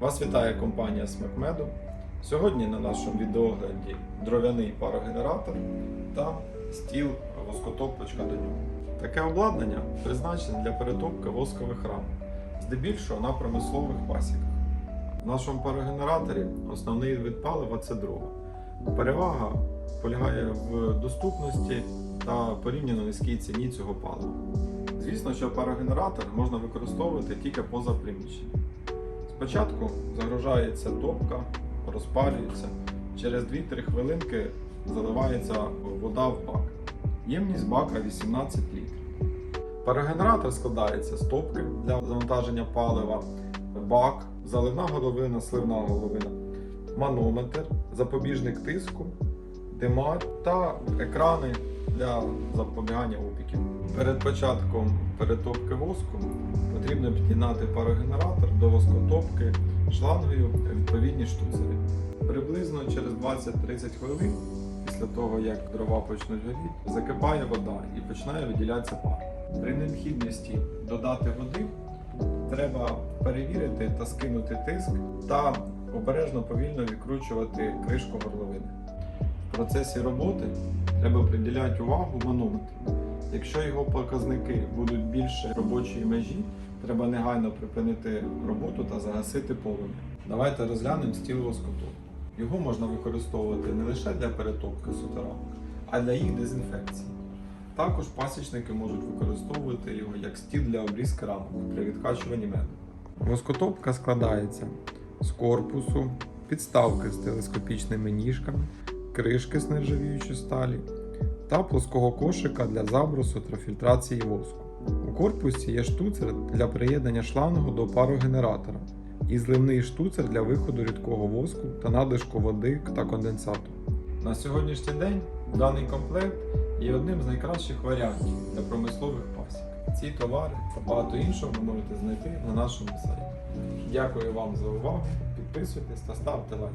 Вас вітає компанія Смекмеду. Сьогодні на нашому відеогляді дров'яний парогенератор та стіл воскотопочка до нього. Таке обладнання призначене для перетопки воскових рам, здебільшого на промислових пасіках. В нашому парогенераторі основний вид палива це дрова. Перевага полягає в доступності та порівняно низькій ціні цього палива. Звісно, що парогенератор можна використовувати тільки поза приміщенням. Спочатку загружається топка, розпалюється. Через 2-3 хвилинки заливається вода в бак. Ємність бака 18 літрів. Парогенератор складається з топки для завантаження палива, бак, заливна головина, сливна головина, манометр, запобіжник тиску, димар та екрани для запобігання опіків. Перед початком перетопки воску потрібно під'єднати парогенератор до воскотопки шлангою відповідні штуцери. Приблизно через 20-30 хвилин після того, як дрова почнуть горіти, закипає вода і починає виділятися пар. При необхідності додати води треба перевірити та скинути тиск та обережно повільно відкручувати кришку горловини. В процесі роботи треба приділяти увагу манометру. Якщо його показники будуть більше робочої межі, треба негайно припинити роботу та загасити полум'я. Давайте розглянемо стіл воскотопку. Його можна використовувати не лише для перетопки сутерамок, а й для їх дезінфекції. Також пасічники можуть використовувати його як стіл для обрізки рамок при відкачуванні меду. Воскотопка складається з корпусу, підставки з телескопічними ніжками, кришки з нержавіючої сталі та плоского кошика для забросу та фільтрації воску. У корпусі є штуцер для приєднання шлангу до парогенератора і зливний штуцер для виходу рідкого воску та надлишку води та конденсату. На сьогоднішній день даний комплект є одним з найкращих варіантів для промислових пасік. Ці товари та багато іншого ви можете знайти на нашому сайті. Дякую вам за увагу, підписуйтесь та ставте лайк.